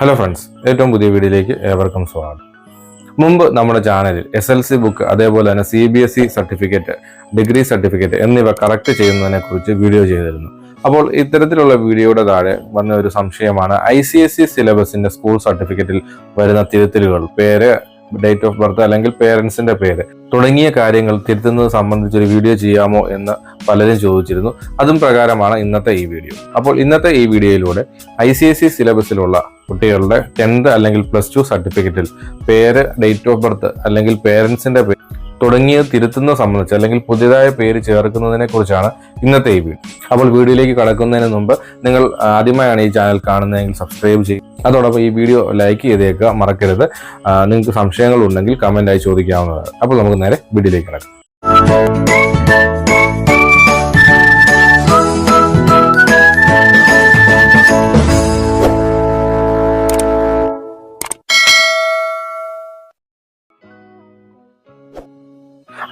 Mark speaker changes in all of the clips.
Speaker 1: Hello friends ഏറ്റവും പുതിയ വീഡിയോയിലേക്ക് ഏവർക്കും സ്വാഗതം. മുമ്പ് നമ്മുടെ ചാനലിൽ എസ് എൽ സി ബുക്ക് അതേപോലെ തന്നെ C B S E certificate degree certificate എന്നിവ കറക്റ്റ് ചെയ്യുന്നതിനെ കുറിച്ച് വീഡിയോ ചെയ്തിരുന്നു. അപ്പോൾ ഇത്തരത്തിലുള്ള വീഡിയോയുടെ താഴെ വന്ന ഒരു സംശയമാണ് ഐ സി എസ് ഇ സിലബസിന്റെ സ്കൂൾ സർട്ടിഫിക്കറ്റിൽ വരുന്ന തിരുത്തലുകൾ പേര് ഡേറ്റ് ഓഫ് ബർത്ത് അല്ലെങ്കിൽ പേരൻസിന്റെ പേര് തുടങ്ങിയ കാര്യങ്ങൾ തിരുത്തുന്നത് സംബന്ധിച്ച് ഒരു വീഡിയോ ചെയ്യാമോ എന്ന് പലരും ചോദിച്ചിരുന്നു. അതും പ്രകാരമാണ് ഇന്നത്തെ ഈ വീഡിയോ അപ്പോൾ ഇന്നത്തെ ഈ വീഡിയോയിലൂടെ ഐ സി എസ് സി സിലബസിലുള്ള കുട്ടികളുടെ ടെൻത്ത് അല്ലെങ്കിൽ പ്ലസ് ടു സർട്ടിഫിക്കറ്റിൽ പേര് ഡേറ്റ് ഓഫ് ബർത്ത് അല്ലെങ്കിൽ പേരൻസിന്റെ പേര് തുടങ്ങിയ തിരുത്തുന്ന സംബന്ധിച്ച് അല്ലെങ്കിൽ പുതിയതായ പേര് ചേർക്കുന്നതിനെ കുറിച്ചാണ് ഇന്നത്തെ ഈ വീഡിയോ. അപ്പോൾ വീഡിയോയിലേക്ക് കടക്കുന്നതിന് മുമ്പ് നിങ്ങൾ ആദ്യമായാണ് ഈ ചാനൽ കാണുന്നതെങ്കിൽ സബ്സ്ക്രൈബ് ചെയ്യും. അതോടൊപ്പം ഈ വീഡിയോ ലൈക്ക് ചെയ്തേക്കുക മറക്കരുത്. നിങ്ങൾക്ക് സംശയങ്ങൾ ഉണ്ടെങ്കിൽ കമന്റായി ചോദിക്കാവുന്നതാണ്. അപ്പോൾ നമുക്ക് നേരെ വീഡിയോയിലേക്ക് കിടക്കാം.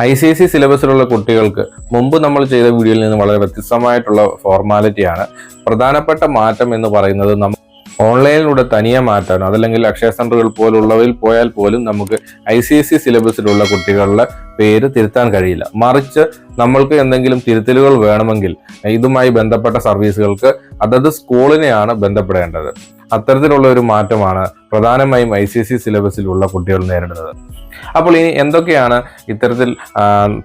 Speaker 1: ഐ സി എസ് സി സിലബസിലുള്ള കുട്ടികൾക്ക് മുമ്പ് നമ്മൾ ചെയ്ത വീഡിയോയിൽ നിന്ന് വളരെ വ്യത്യസ്തമായിട്ടുള്ള ഫോർമാലിറ്റിയാണ്. പ്രധാനപ്പെട്ട മാറ്റം എന്ന് പറയുന്നത് നമ്മൾ ഓൺലൈനിലൂടെ തനിയെ മാറ്റാനോ അതല്ലെങ്കിൽ അക്ഷയ സെന്ററുകൾ പോലുള്ളവയിൽ പോയാൽ പോലും നമുക്ക് ഐ സി എസ് സി സിലബസിലുള്ള കുട്ടികളുടെ പേര് തിരുത്താൻ കഴിയില്ല. മറിച്ച് നമ്മൾക്ക് എന്തെങ്കിലും തിരുത്തലുകൾ വേണമെങ്കിൽ ഇതുമായി ബന്ധപ്പെട്ട സർവീസുകൾക്ക് അതത് സ്കൂളിനെയാണ് ബന്ധപ്പെടേണ്ടത്. അത്തരത്തിലുള്ള ഒരു മാറ്റമാണ് പ്രധാനമായും ഐ സി എസ് സി സിലബസിലുള്ള കുട്ടികൾ നേരിടുന്നത്. അപ്പോൾ ഇനി എന്തൊക്കെയാണ് ഇത്തരത്തിൽ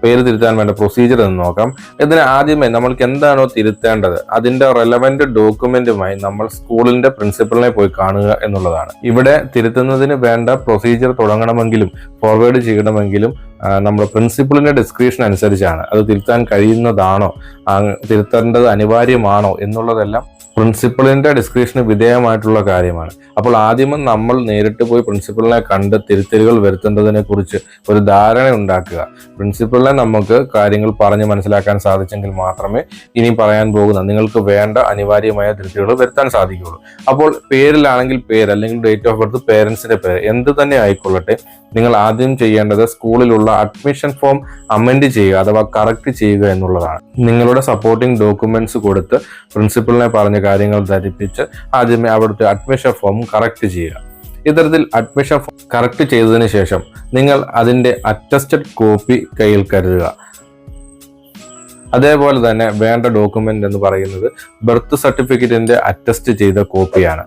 Speaker 1: പേര് തിരുത്താൻ വേണ്ട പ്രൊസീജിയർ എന്ന് നോക്കാം. ഇതിന് ആദ്യമേ നമ്മൾക്ക് എന്താണോ തിരുത്തേണ്ടത് അതിന്റെ റെലവന്റ് ഡോക്യുമെന്റുമായി നമ്മൾ സ്കൂളിന്റെ പ്രിൻസിപ്പളിനെ പോയി കാണുക എന്നുള്ളതാണ്. ഇവിടെ തിരുത്തുന്നതിന് വേണ്ട പ്രൊസീജിയർ തുടങ്ങണമെങ്കിലും ഫോർവേഡ് ചെയ്യണമെങ്കിലും നമ്മുടെ പ്രിൻസിപ്പളിന്റെ ഡിസ്ക്രിപ്ഷൻ അനുസരിച്ചാണ്. അത് തിരുത്താൻ കഴിയുന്നതാണോ തിരുത്തേണ്ടത് അനിവാര്യമാണോ എന്നുള്ളതെല്ലാം പ്രിൻസിപ്പളിന്റെ ഡിസ്ക്രിപ്ഷന് വിധേയമായിട്ടുള്ള കാര്യമാണ്. അപ്പോൾ ആദ്യം നമ്മൾ നേരിട്ട് പോയി പ്രിൻസിപ്പളിനെ കണ്ട് തിരുത്തലുകൾ വരുത്തേണ്ടതിനെ കുറിച്ച് ഒരു ധാരണ ഉണ്ടാക്കുക. പ്രിൻസിപ്പളിനെ നമുക്ക് കാര്യങ്ങൾ പറഞ്ഞ് മനസ്സിലാക്കാൻ സാധിച്ചെങ്കിൽ മാത്രമേ ഇനി പറയാൻ പോകുന്ന നിങ്ങൾക്ക് വേണ്ട അനിവാര്യമായ തിരുത്തലുകൾ വരുത്താൻ സാധിക്കുകയുള്ളൂ. അപ്പോൾ പേരിലാണെങ്കിൽ പേര് അല്ലെങ്കിൽ ഡേറ്റ് ഓഫ് ബർത്ത് പേരൻസിന്റെ പേര് എന്ത് തന്നെ ആയിക്കൊള്ളട്ടെ നിങ്ങൾ ആദ്യം ചെയ്യേണ്ടത് സ്കൂളിലുള്ള അഡ്മിഷൻ ഫോം അമെൻഡ് ചെയ്യുക അഥവാ കറക്റ്റ് ചെയ്യുക എന്നുള്ളതാണ്. നിങ്ങളുടെ സപ്പോർട്ടിംഗ് ഡോക്യുമെന്റ്സ് കൊടുത്ത് പ്രിൻസിപ്പളിനെ പറഞ്ഞ കാര്യങ്ങൾ ധരിപ്പിച്ച് ആദ്യമേ അവിടുത്തെ അഡ്മിഷൻ ഫോം കറക്റ്റ് ചെയ്യുക. ഇത്തരത്തിൽ അഡ്മിഷൻ ഫോം കറക്റ്റ് ചെയ്തതിന് ശേഷം നിങ്ങൾ അതിന്റെ അറ്റസ്റ്റഡ് കോപ്പി കയ്യിൽ കരുതുക. അതേപോലെ തന്നെ വേണ്ട ഡോക്യുമെന്റ് എന്ന് പറയുന്നത് ബർത്ത് സർട്ടിഫിക്കറ്റിന്റെ അറ്റസ്റ്റ് ചെയ്ത കോപ്പിയാണ്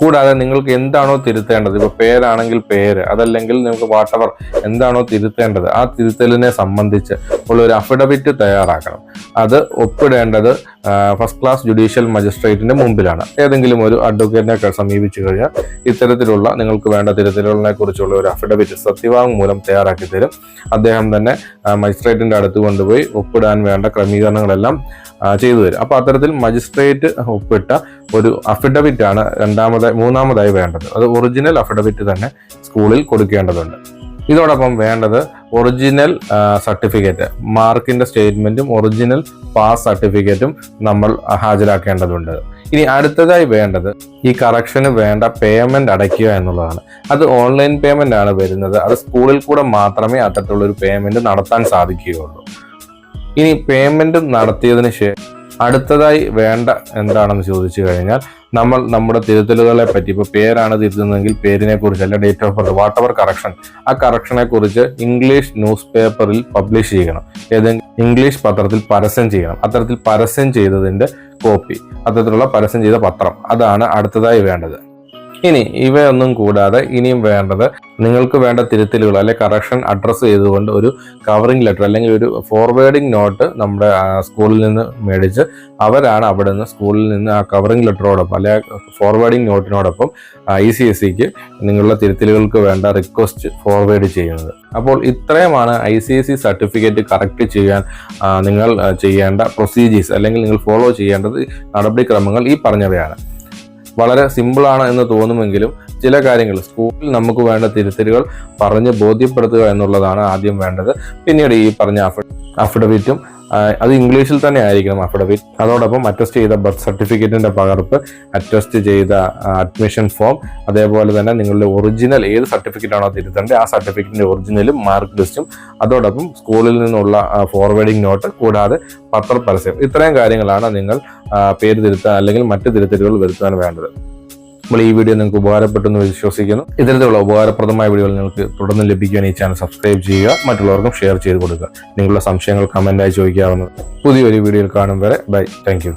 Speaker 1: കൂടാതെ നിങ്ങൾക്ക് എന്താണോ തിരുത്തേണ്ടത് ഇപ്പൊ പേരാണെങ്കിൽ പേര് അതല്ലെങ്കിൽ നിങ്ങൾക്ക് വാട്ടവർ എന്താണോ തിരുത്തേണ്ടത് ആ തിരുത്തലിനെ സംബന്ധിച്ച് ഉള്ള ഒരു അഫിഡവിറ്റ് തയ്യാറാക്കണം. അത് ഒപ്പിടേണ്ടത് ഫസ്റ്റ് ക്ലാസ് ജുഡീഷ്യൽ മജിസ്ട്രേറ്റിന്റെ മുമ്പിലാണ്. ഏതെങ്കിലും ഒരു അഡ്വക്കേറ്റിനെ സമീപിച്ചു കഴിഞ്ഞാൽ ഇത്തരത്തിലുള്ള നിങ്ങൾക്ക് വേണ്ട തിരുത്തലുകളെ കുറിച്ചുള്ള ഒരു അഫിഡവിറ്റ് സത്യവാങ്മൂലം തയ്യാറാക്കി തരും. അദ്ദേഹം തന്നെ മജിസ്ട്രേറ്റിന്റെ അടുത്ത് കൊണ്ടുപോയി ഒപ്പിടാൻ വേണ്ട ക്രമീകരണങ്ങളെല്ലാം ചെയ്തു തരും. അപ്പൊ അത്തരത്തിൽ മജിസ്ട്രേറ്റ് ഒപ്പിട്ട ഒരു അഫിഡവിറ്റ് ആണ് രണ്ടാമതായി മൂന്നാമതായി വേണ്ടത്. അത് ഒറിജിനൽ അഫിഡവിറ്റ് തന്നെ സ്കൂളിൽ കൊടുക്കേണ്ടതുണ്ട്. ഇതോടൊപ്പം വേണ്ടത് ഒറിജിനൽ സർട്ടിഫിക്കറ്റ് മാർക്കിന്റെ സ്റ്റേറ്റ്മെന്റും ഒറിജിനൽ പാസ് സർട്ടിഫിക്കറ്റും നമ്മൾ ഹാജരാക്കേണ്ടതുണ്ട്. ഇനി അടുത്തതായി വേണ്ടത് ഈ കറക്ഷന് വേണ്ട പേയ്മെന്റ് അടയ്ക്കുക എന്നുള്ളതാണ്. അത് ഓൺലൈൻ പേയ്മെന്റ് ആണ് വരുന്നത്. അത് സ്കൂളിൽ കൂടെ മാത്രമേ അത്തരത്തിലുള്ളൊരു പേയ്മെന്റ് നടത്താൻ സാധിക്കുകയുള്ളൂ. ഇനി പേയ്മെന്റ് നടത്തിയതിന് ശേഷം അടുത്തതായി വേണ്ട എന്താണെന്ന് ചോദിച്ചു കഴിഞ്ഞാൽ നമ്മൾ നമ്മുടെ തിരുത്തലുകളെ പറ്റി ഇപ്പോൾ പേരാണ് തിരുത്തുന്നതെങ്കിൽ പേരിനെ കുറിച്ച് അല്ല date of birth whatever correction ആ കറക്ഷനെ കുറിച്ച് ഇംഗ്ലീഷ് ന്യൂസ് പേപ്പറിൽ പബ്ലിഷ് ചെയ്യണം. ഏതെങ്കിലും ഇംഗ്ലീഷ് പത്രത്തിൽ പരസ്യം ചെയ്യണം. അത്തരത്തിൽ പരസ്യം ചെയ്തതിന്റെ കോപ്പി അത്തരത്തിലുള്ള പരസ്യം ചെയ്ത പത്രം. അതാണ് അടുത്തതായി വേണ്ടത്. ഇനി ഇവയൊന്നും കൂടാതെ ഇനിയും വേണ്ടത് നിങ്ങൾക്ക് വേണ്ട തിരുത്തലുകൾ അല്ലെ കറക്ഷൻ അഡ്രസ്സ് ചെയ്തുകൊണ്ട് ഒരു കവറിംഗ് ലെറ്റർ അല്ലെങ്കിൽ ഒരു ഫോർവേഡിംഗ് നോട്ട് നമ്മുടെ സ്കൂളിൽ നിന്ന് മേടിച്ച് അവരാണ് അവിടെ നിന്ന് സ്കൂളിൽ നിന്ന് ആ കവറിംഗ് ലെറ്ററോടൊപ്പം അല്ലെ ഫോർവേഡിംഗ് നോട്ടിനോടൊപ്പം ഐ സി എസ് സിക്ക് നിങ്ങളുടെ തിരുത്തലുകൾക്ക് വേണ്ട റിക്വസ്റ്റ് ഫോർവേഡ് ചെയ്യുന്നത്. അപ്പോൾ ഇത്രയുമാണ് I C S C certificate correct ചെയ്യാൻ നിങ്ങൾ ചെയ്യേണ്ട പ്രൊസീജിയേഴ്സ് അല്ലെങ്കിൽ നിങ്ങൾ ഫോളോ ചെയ്യേണ്ടത് നടപടിക്രമങ്ങൾ ഈ പറഞ്ഞവയാണ്. വളരെ സിമ്പിളാണ് എന്ന് തോന്നുമെങ്കിലും ചില കാര്യങ്ങൾ സ്കൂളിൽ നമുക്ക് വേണ്ട തിരുത്തലുകൾ പറഞ്ഞ് ബോധ്യപ്പെടുത്തുക എന്നുള്ളതാണ് ആദ്യം വേണ്ടത്. പിന്നീട് ഈ പറഞ്ഞ അഫിഡവിറ്റും അത് ഇംഗ്ലീഷിൽ തന്നെ ആയിരിക്കണം അഫിഡവിറ്റ് അതോടൊപ്പം അറ്റസ്റ്റ് ചെയ്ത ബർത്ത് സർട്ടിഫിക്കറ്റിന്റെ പകർപ്പ് അറ്റസ്റ്റ് ചെയ്ത അഡ്മിഷൻ ഫോം അതേപോലെ തന്നെ നിങ്ങളുടെ ഒറിജിനൽ ഏത് സർട്ടിഫിക്കറ്റ് ആണോ തിരുത്തേണ്ടത് ആ സർട്ടിഫിക്കറ്റിന്റെ ഒറിജിനലും മാർക്ക് ലിസ്റ്റും അതോടൊപ്പം സ്കൂളിൽ നിന്നുള്ള ഫോർവേഡിംഗ് നോട്ട് കൂടാതെ പത്ര പത്രപരസ്യം. ഇത്രയും കാര്യങ്ങളാണ് നിങ്ങൾ പേര് തിരുത്താൻ അല്ലെങ്കിൽ മറ്റ് തിരുത്തലുകൾ വരുത്താൻ വേണ്ടത്. നമ്മൾ ഈ വീഡിയോ നിങ്ങൾക്ക് ഉപകാരപ്പെട്ടു എന്ന് വിശ്വസിക്കുന്നു. ഇത്തരത്തിലുള്ള ഉപകാരപ്രദമായ വീഡിയോകൾ നിങ്ങൾക്ക് തുടർന്ന് ലഭിക്കുവാൻ ഈ ചാനൽ സബ്സ്ക്രൈബ് ചെയ്യുക മറ്റുള്ളവർക്കും ഷെയർ ചെയ്ത് കൊടുക്കുക. നിങ്ങളുടെ സംശയങ്ങൾ കമന്റായി ചോദിക്കാവുന്നത് പുതിയൊരു വീഡിയോയിൽ കാണും വരെ. Bye thank